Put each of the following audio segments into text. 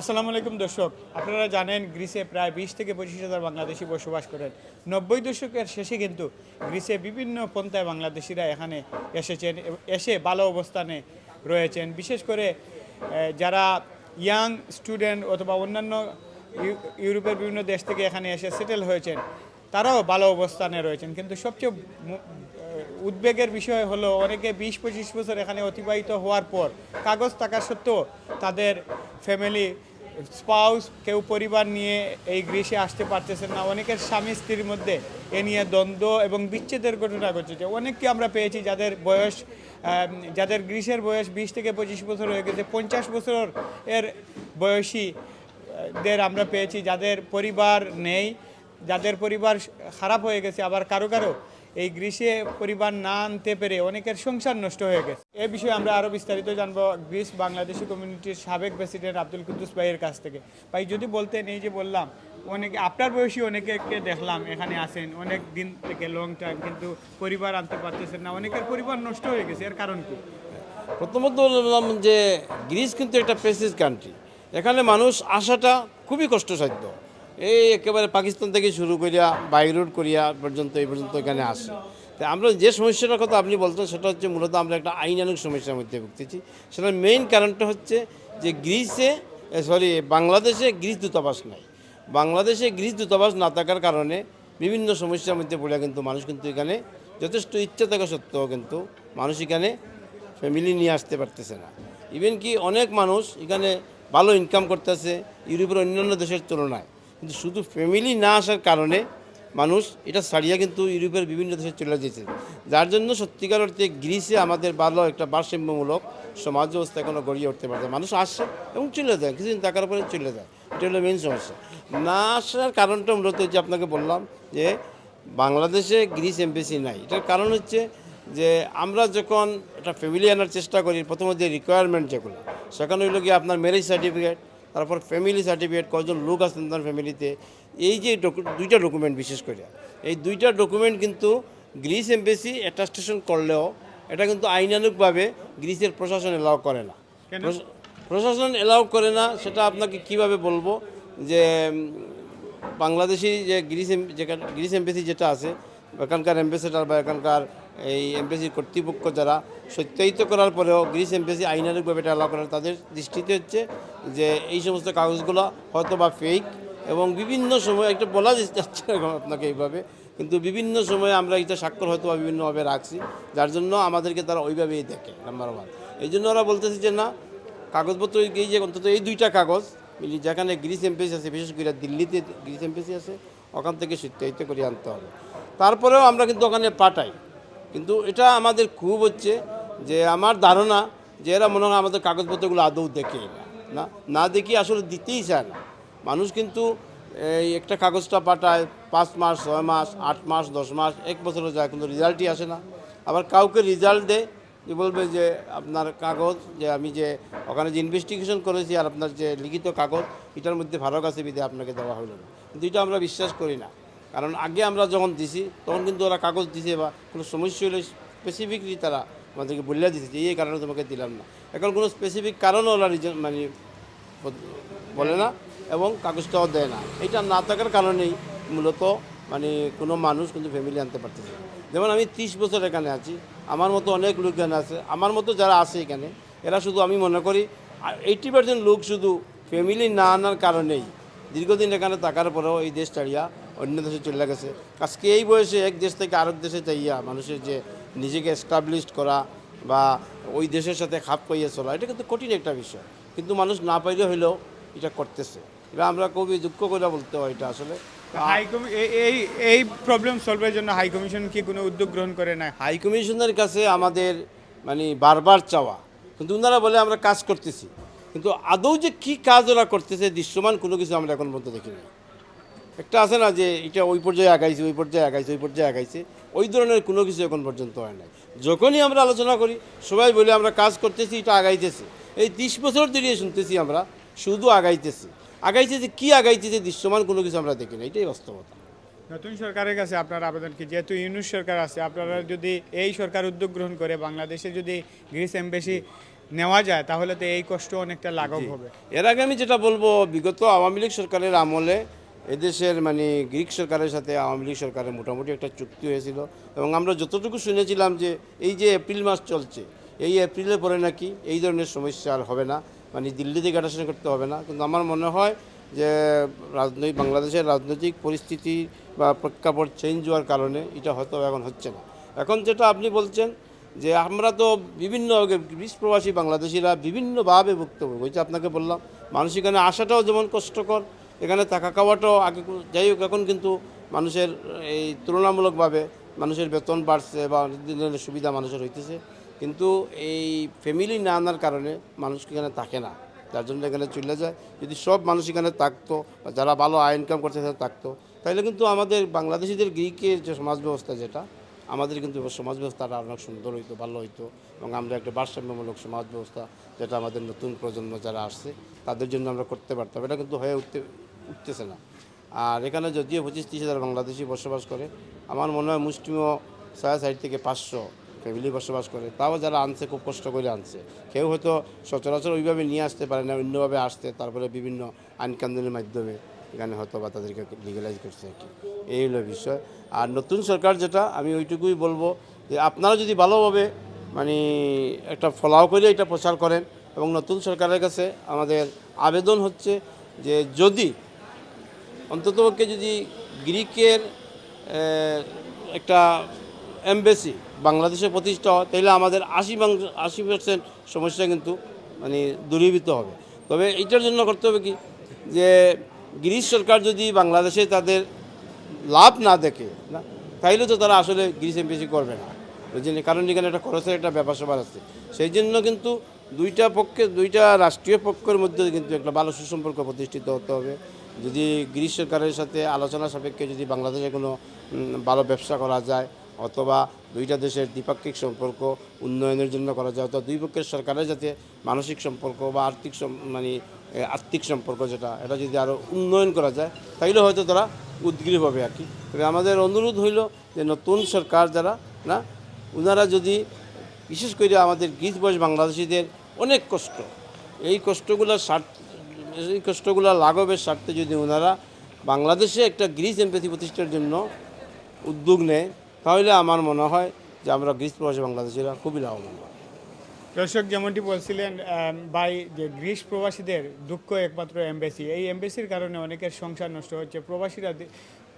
আসসালামু আলাইকুম দর্শক। আপনারা জানেন গ্রিসে প্রায় বিশ থেকে পঁচিশ হাজার বাংলাদেশি বসবাস করেন। নব্বই দশকের শেষে কিন্তু গ্রিসে বিভিন্ন পন্থায় বাংলাদেশিরা এখানে এসেছেন এসে ভালো অবস্থানে রয়েছেন। বিশেষ করে যারা ইয়াং স্টুডেন্ট অথবা অন্যান্য ইউরোপের বিভিন্ন দেশ থেকে এখানে এসে সেটেল হয়েছেন, তারাও ভালো অবস্থানে রয়েছেন। কিন্তু সবচেয়ে উদ্বেগের বিষয় হলো অনেকে বিশ পঁচিশ বছর এখানে অতিবাহিত হওয়ার পর কাগজ থাকা সত্ত্বেও তাদের ফ্যামিলি স্পাউস কেউ পরিবার নিয়ে এই গ্রীষে আসতে পারতেছেন না। অনেকের স্বামী স্ত্রীর মধ্যে এ নিয়ে দ্বন্দ্ব এবং বিচ্ছেদের ঘটনা ঘটেছে। অনেককে আমরা পেয়েছি যাদের বয়স যাদের গ্রীষের বয়স বিশ থেকে পঁচিশ বছর হয়ে গেছে। পঞ্চাশ বছর এর বয়সী দের আমরা পেয়েছি। যাদের পরিবার নেই, যাদের পরিবার খারাপ হয়ে গেছে, আবার কারও কারও এই গ্রীষে পরিবার না আনতে পেরে অনেকের সংসার নষ্ট হয়ে গেছে। এ বিষয়ে আমরা আরও বিস্তারিত জানব গ্রিস বাংলাদেশি কমিউনিটির সাবেক প্রেসিডেন্ট আব্দুল কুদ্দুস ভাইয়ের কাছ থেকে। ভাই, যদি বলতেন, এই যে বললাম, অনেকে আপনার বয়সী অনেকে দেখলাম এখানে আসেন অনেক দিন থেকে লং টাইম কিন্তু পরিবার আনতে পারতেছেন না, অনেকের পরিবার নষ্ট হয়ে গেছে, এর কারণ কি? প্রথমত বললাম যে গ্রিস কিন্তু একটা প্রেসিস কান্ট্রি এখানে মানুষ আসাটা খুবই কষ্টসাধ্য। এই একেবারে পাকিস্তান থেকে শুরু করিয়া বাই রোড করিয়া পর্যন্ত, এই পর্যন্ত এখানে আসে। তো আমরা যে সমস্যাটার কথা আপনি বলতেন, সেটা হচ্ছে মূলত আমরা একটা আইনানুক সমস্যার মধ্যে ভুগতেছি। সেটার মেইন কারণটা হচ্ছে যে গ্রিসে সরি বাংলাদেশে গ্রিস দূতাবাস নাই। বাংলাদেশে গ্রিস দূতাবাস না থাকার কারণে বিভিন্ন সমস্যার মধ্যে পড়ে কিন্তু মানুষ কিন্তু এখানে যথেষ্ট ইচ্ছা থাকা সত্ত্বেও কিন্তু মানুষ এখানে ফ্যামিলি নিয়ে আসতে পারতেছে না। ইভেন কি অনেক মানুষ এখানে ভালো ইনকাম করতেছে, ইউরোপের অন্যান্য দেশের তুলনায়। কিন্তু শুধু ফ্যামিলি না আসার কারণে মানুষ এটা ছাড়িয়ে কিন্তু ইউরোপের বিভিন্ন দেশে চলে যেতেছে যার জন্য সত্যিকার অর্থে গ্রিসে আমাদের ভালো একটা ভারসাম্যমূলক সমাজ ব্যবস্থা এখনও গড়িয়ে উঠতে পারছে। মানুষ আসে এবং চলে যায়, কিছুদিন থাকার পরে চলে যায়। এটা হলো মেন সমস্যা। না আসার কারণটা মূলত যে আপনাকে বললাম যে বাংলাদেশে গ্রিস এমবেসি নাই। এটার কারণ হচ্ছে যে আমরা যখন একটা ফ্যামিলি আনার চেষ্টা করি, প্রথমত যে রিকোয়ারমেন্ট যেগুলো, সেখানে হইল গিয়ে আপনার ম্যারেজ সার্টিফিকেট তারপর ফ্যামিলি সার্টিফিকেট কজন লোক আছেন তার ফ্যামিলিতে এই যে দুইটা ডকুমেন্ট বিশেষ করে। এই দুইটা ডকুমেন্ট কিন্তু গ্রিস এমবেসি অ্যাটাস্টেশন করলেও এটা কিন্তু আইনানুকভাবে গ্রিসের প্রশাসন এলাও করে না। প্রশাসন এলাও করে না সেটা আপনাকে কীভাবে বলব? যে বাংলাদেশি যে গ্রিস যেখানে গ্রিস এমবেসি যেটা আছে এখানকার অ্যাম্বাসেডার বা এখানকার এই এমবেসির কর্তৃপক্ষ যারা সত্যায়িত করার পরেও গ্রিস এমবেসি আইনানুগভাবে এটা অ্যালাউ করেন তাদের দৃষ্টিতে হচ্ছে যে এই সমস্ত কাগজগুলো হয়তো বা ফেক এবং বিভিন্ন সময় একটা বলা যাচ্ছে আপনাকে এইভাবে, কিন্তু বিভিন্ন সময়ে আমরা এটা স্বাক্ষর হয়তো বা বিভিন্নভাবে রাখছি, যার জন্য আমাদেরকে তারা ওইভাবেই দেখে নাম্বার ওয়ান এই জন্য ওরা বলতেছে যে না, কাগজপত্র এই যে অন্তত এই দুইটা কাগজ, যেখানে গ্রিস এমপিসি আছে, বিশেষ করে দিল্লিতে গ্রিস এমপিসি আছে, ওখান থেকে সত্যায়িত করে আনতে হবে। তারপরেও আমরা কিন্তু ওখানে পাঠাই। কিন্তু এটা আমাদের খুব হচ্ছে যে আমার ধারণা যে এরা মনে হয় আমাদের কাগজপত্রগুলো আদৌ দেখে না। না দেখি আসলে দিতেই চায় না। মানুষ কিন্তু এই একটা কাগজটা পাঠায়, পাঁচ মাস, ছয় মাস, আট মাস, দশ মাস, এক বছরও যায় কিন্তু রেজাল্টই আসে না। আবার কাউকে রেজাল্ট দেয়, যে বলবে যে আপনার কাগজ, যে আমি যে ওখানে যে ইনভেস্টিগেশন করেছি আর আপনার যে লিখিত কাগজ, এটার মধ্যে ভারক আছে বিধে আপনাকে দেওয়া হলো না। কিন্তু এটা আমরা বিশ্বাস করি না। কারণ আগে আমরা যখন দিছি, তখন কিন্তু ওরা কাগজ দিছে বা কোনো সমস্যা হলে স্পেসিফিকলি তারা আমাদেরকে বলে দিছে যে এই কারণে তোমাকে দিলাম না এখন কোনো স্পেসিফিক কারণও ওরা রিজন মানে বলে না এবং কাগজটাও দেয় না এটা না থাকার কারণেই মূলত মানে কোনো মানুষ কিন্তু ফ্যামিলি আনতে পারতেছে। যেমন আমি ত্রিশ বছর এখানে আছি, আমার মতো অনেক লোক এখানে আছে, আমার মতো যারা আছে এখানে, এরা শুধু আমি মনে করি এইটি পার্সেন্ট লোক শুধু ফ্যামিলি না আনার কারণেই দীর্ঘদিন এখানে থাকার পরেও এই দেশ ছাড়িয়া অন্য দেশে চলে গেছে। আজকে এই বয়সে এক দেশ থেকে আরেক দেশে চাইয়া মানুষের যে নিজেকে এস্টাবলিশড করা বা ওই দেশের সাথে খাপ খাইয়ে চলা এটা কিন্তু কঠিন একটা বিষয়। কিন্তু মানুষ না পাইলে হইলেও এটা করতেছে। এবার আমরা খুবই দুঃখ করে বলতে হয় এটা আসলে। হাই এই এই প্রবলেম সলভের জন্য হাই কমিশন কি কোনো উদ্যোগ গ্রহণ করে না? হাই কমিশনের কাছে আমাদের মানে বারবার চাওয়া। কিন্তু ওনারা বলে আমরা কাজ করতেছি। কিন্তু আদৌ যে কি কাজ ওরা করতেছে দৃশ্যমান কোনো কিছু আমরা এখন পর্যন্ত দেখি না একটা আছে না যে এটা ওই পর্যায়ে আগাইছে ওই পর্যায়ে আগাইছে ওই পর্যায়ে আগাইছে। ওই ধরনের কোনো কিছু এখন পর্যন্ত হয় নাই। যখনই আমরা আলোচনা করি সবাই বলে আমরা কাজ করতেছি এটা আগাইতেছে। এই ত্রিশ বছর ধরে শুনতেছি আমরা শুধু আগাইতেছি। আগাইতেছে কি আগাইতেছে দৃশ্যমান কোনো কিছু আমরা দেখি না এটাই বাস্তবতা। নতুন সরকারের কাছে আপনার আবেদন কি? যেহেতু ইউনুস সরকার আছে আপনারা যদি এই সরকার উদ্যোগ গ্রহণ করে বাংলাদেশে যদি গ্রিস এমবেসি নেওয়া যায় তাহলে তো এই কষ্ট অনেকটা লাঘব হবে। এর আগে আমি যেটা বলব বিগত আওয়ামী লীগ সরকারের আমলে এদেশের মানে গ্রিক সরকারের সাথে, আওয়ামী লীগ সরকারের মোটামুটি একটা চুক্তি হয়েছিল। এবং আমরা যতটুকু শুনেছিলাম যে এই যে এপ্রিল মাস চলছে, এই এপ্রিলের পরে নাকি এই ধরনের সমস্যা আর হবে না। মানে দিল্লি থেকে আটাশন করতে হবে না। কিন্তু আমার মনে হয় যে রাজনৈতিক বাংলাদেশের রাজনৈতিক পরিস্থিতি বা প্রেক্ষাপট চেঞ্জ হওয়ার কারণে এটা হয়তো এখন হচ্ছে না। এখন যেটা আপনি বলছেন যে আমরা তো বিভিন্ন গ্রিস প্রবাসী বাংলাদেশিরা বিভিন্নভাবে ওই যে আপনাকে বললাম, মানুষ এখানে আসাটাও যেমন কষ্টকর এখানে থাকা খাওয়াটাও আগে যাই হোক, এখন কিন্তু মানুষের এই তুলনামূলকভাবে মানুষের বেতন বাড়ছে বা ধরনের সুবিধা মানুষের হইতেছে। কিন্তু এই ফ্যামিলি না আনার কারণে মানুষ এখানে থাকে না। যার জন্য এখানে চলে যায়। যদি সব মানুষ এখানে থাকতো বা যারা ভালো আয় ইনকাম করতে তারা থাকতো, তাহলে কিন্তু আমাদের বাংলাদেশিদের গ্রিকের যে সমাজ ব্যবস্থা যেটা, আমাদের কিন্তু সমাজ ব্যবস্থাটা অনেক সুন্দর হইতো, ভালো হইতো। এবং আমরা একটা ভারসাম্যমূলক সমাজ ব্যবস্থা যেটা আমাদের নতুন প্রজন্ম যারা আসছে, তাদের জন্য আমরা করতে পারতাম। এটা কিন্তু হয়ে উঠতে উঠতেছে না। আর এখানে যদিও পঁচিশ তিরিশ হাজার বাংলাদেশি বসবাস করে, আমার মনে হয় মুষ্টিময় ছয় সাইড থেকে পাঁচশো ফ্যামিলি বসবাস করে। তাও যারা আনছে, খুব কষ্ট করে আনছে। কেউ হয়তো সচরাচর ওইভাবে নিয়ে আসতে পারে না, অন্যভাবে আসতে, তারপরে বিভিন্ন আইন কানুনের মাধ্যমে এখানে হয়তো বা তাদেরকে লিগালাইজ করছে আর কি। এই হলো বিষয়। আর নতুন সরকার যেটা, আমি ওইটুকুই বলব যে আপনারা যদি ভালোভাবে মানে একটা ফলাও করে এটা প্রচার করেন এবং নতুন সরকারের কাছে আমাদের আবেদন হচ্ছে যে যদি অন্ততপক্ষে যদি গ্রিকের একটা এমবেসি বাংলাদেশে প্রতিষ্ঠা হয়, তাহলে আমাদের আশি আশি পার্সেন্ট সমস্যা কিন্তু মানে দূরীভূত হবে। তবে এইটার জন্য করতে হবে কি? যে গ্রিস সরকার যদি বাংলাদেশে তাদের লাভ না দেখে, না, তাইলে তো তারা আসলে গ্রিস এমবেসি করবে না। ওই জন্য কারণ এখানে একটা খরচের একটা ব্যাপার স্যাপার আছে। সেই জন্য কিন্তু দুইটা পক্ষে, দুইটা রাষ্ট্রীয় পক্ষের মধ্যে কিন্তু একটা ভালো সুসম্পর্ক প্রতিষ্ঠিত হতে হবে। যদি গ্রিস সরকারের সাথে আলোচনা সাপেক্ষে যদি বাংলাদেশে কোনো ভালো ব্যবসা করা যায় অথবা দুইটা দেশের দ্বিপাক্ষিক সম্পর্ক উন্নয়নের জন্য করা যায়, অথবা দুই পক্ষের সরকারের যাতে মানসিক সম্পর্ক বা আর্থিক মানে আর্থিক সম্পর্ক যেটা, এটা যদি আরও উন্নয়ন করা যায়, তাইলে হয়তো তারা উদ্গ্রীব হবে আর কি। তবে আমাদের অনুরোধ হইল যে নতুন সরকার যারা, না ওনারা যদি বিশেষ করে আমাদের গ্রিস বয়স বাংলাদেশিদের অনেক কষ্ট। এই কষ্টগুলোর স্বার্থ এই কষ্টগুলো লাঘবের স্বার্থে যদি ওনারা বাংলাদেশে একটা গ্রিস এমপ্যাথি প্রতিষ্ঠার জন্য উদ্যোগ নেয়, তাহলে আমার মনে হয় যে আমরা গ্রিস প্রবাসী বাংলাদেশিরা খুবই লাভবান। দর্শক, যেমনটি বলছিলেন ভাই, যে গ্রিস প্রবাসীদের দুঃখ একমাত্র এমবেসি। এই এমবেসির কারণে অনেকের সংসার নষ্ট হচ্ছে। প্রবাসীরা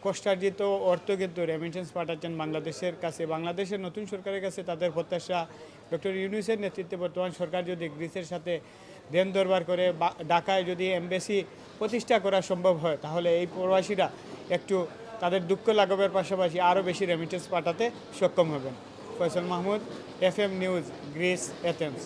কষ্টার্জিত অর্থ কিন্তু রেমিটেন্স পাঠাচ্ছেন বাংলাদেশের কাছে। বাংলাদেশের নতুন সরকারের কাছে তাদের প্রত্যাশা। ডক্টর ইউনুসের নেতৃত্বে বর্তমান সরকার যদি গ্রিসের সাথে দেন দরবার করে ঢাকায় যদি এমবেসি প্রতিষ্ঠা করা সম্ভব হয়, তাহলে এই প্রবাসীরা একটু তাদের দুঃখ লাঘবের পাশাপাশি আরও বেশি রেমিটেন্স পাঠাতে সক্ষম হবেন। Faisal Mahmud F M news, Greece, Athens.